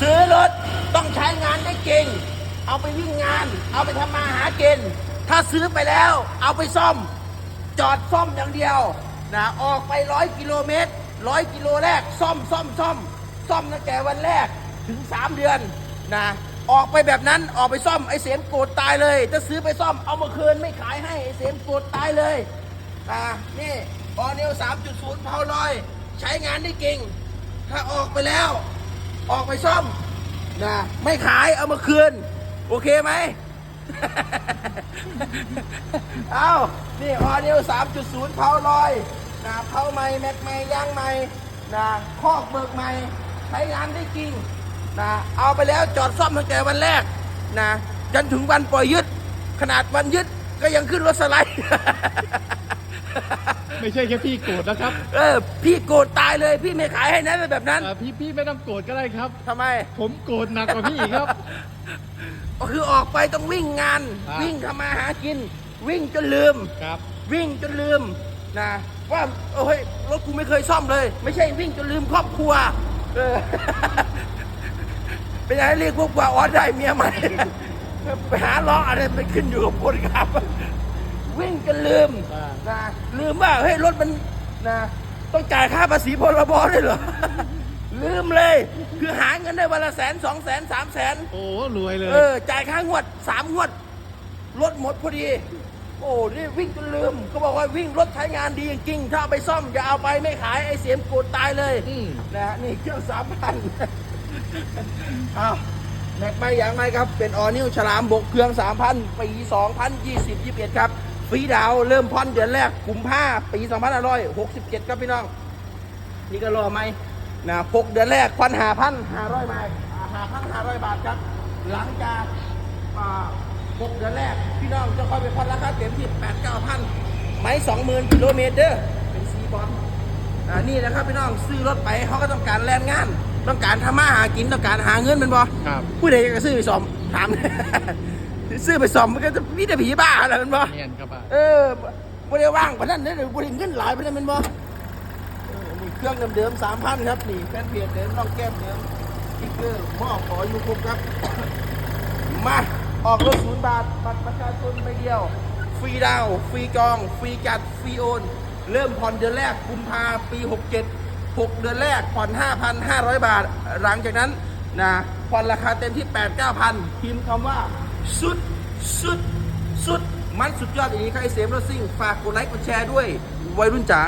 ซื้อรถต้องใช้งานได้เก่งเอาไปวิ่งงาน เอาไปทำมาหากินถ้าซื้อไปแล้ว เอาไปซ่อม จอดซ่อมอย่างเดียวนะออกไปร้อยกิโลเมตรร้อยกิโลแรกซ่อมซ่อมซ่อมซ่อมตั้งแต่วันแรกถึง 3 เดือนนะออกไปแบบนั้นออกไปซ่อมไอ้เสียมโกรธตายเลยถ้าซื้อไปซ่อมเอามาคืนไม่ขายให้ไอ้เสียมโกรธตายเลยนะนี่ออเนล3.0เพาลอย ใช้งานได้เก่งถ้าออกไปแล้ว ออกไปซ่อมนะไม่ขายเอามาคืน โอเคไหม เอานี่ออเนล3.0เพาลอยนะเพาใหม่แม็กใหม่ยางใหม่นะคอกเบิกใหม่ใช้งานได้จริงนะเอาไปแล้วจอดซ่อมตั้งแต่วันแรกนะจนถึงวันปล่อยยึด ขนาดวันยึดก็ยังขึ้นรถสไลด์ ไม่ใช่แค่พี่โกรธนะครับเออพี่โกรธตายเลยพี่ไม่ขายให้นะแบบนั้น อ่าพี่พี่ไม่ต้องโกรธก็ได้ครับ ทำไม ผมโกรธหนักกว่าพี่อีกครับ ก็คือออกไปต้องวิ่งงานครับวิ่งทำมาหากิน วิ่งจนลืม ครับ วิ่งจนลืมนะว่าเอ้ยรถกูไม่เคยซ่อมเลย ไม่ใช่วิ่งจนลืมครอบครัวเออ เป็นไงเรียกพวกว่าออสได้เมียใหม่ ไปหาล้ออะไรไปขึ้นอยู่กับคนขับ วิ่งจนลืมอ่า นะลืมว่าเฮ้ยรถมันนะต้องจ่ายค่าภาษีพรบด้วยเหรอ ลืมเลย คือหาเงินได้วันละแสนสองแสนสามแสนโอ้รวยเลย เออจ่ายค่างวดสามงวดรถหมดพอดี โอ้นี่วิ่งจนลืม ก็บอกว่าวิ่งรถใช้งานดีจริงๆถ้าเอาไปซ่อมอย่าเอาไปไม่ขายไอ้เสียมโกรธตายเลยอืมนะฮะนี่เครื่องสามพันอ้าวแม็กไม่อย่างไรครับ เป็นออนิวฉลามบกเครื่องสามพันปีสองพันยี่สิบยี่สิบเอ็ดครับฟ รีดาวน์เริ่มผ่อนเดือนแรกกุมภาปีสองพันห้าร้อยหกสิบเจ็ดครับพี่น้อง นี่ก็รอไหมนะหกเดือนแรกพันหาพันห้าร้อยบาทหาพันห้าร้อยบาทครับ หลังจากอ่าหกเดือนแรก พี่น้องจะค่อยไปพันราคาเต็มที่แปดเก้าพันไม้สองหมื่นกิโลเมตรเด้อเป็นซีบอลอ่านี่นะครับพี่น้องซื้อรถไปเขาก็ต้องการแรงงาน ต้องการทำมาหากินต้องการหาเงินเป็นบอครับผู้ใดจะซื้อไปซ่อมถาม ซื้อไปซ่อมมันก็จะมีแต่ผีบ้าอะไรเป็นบอเนียนครับอะเออบ่ได้ว่างปานนั้นเด้อบ่ได้เงินหลายปานนั้นแม่นบ่เออนี่เครื่องเดิมๆ3,000ครับนี่แฟนเพจเดิมน้องแก้มเดิมสติ๊กเกอร์มอบขออยู่ครบครับ มาออกรถศูนย์บาทบัตรประชาชนใบเดียว ฟรีดาวน์ฟรีจอง ฟรีจัด ฟรีโอน เริ่มผ่อนเดือนแรกกุมภาปี 67 6 เดือนแรกผ่อน 5,500 บาท หลังจากนั้นนะผ่อนราคาเต็มที่ 8 9,000พิมพ์คำว่า สุดสุดสุดมันสุดยอดอย่างนี้ใครเสียมรถซิ่งฝากกดไลค์กดแชร์ด้วยวัยรุ่นจ๋า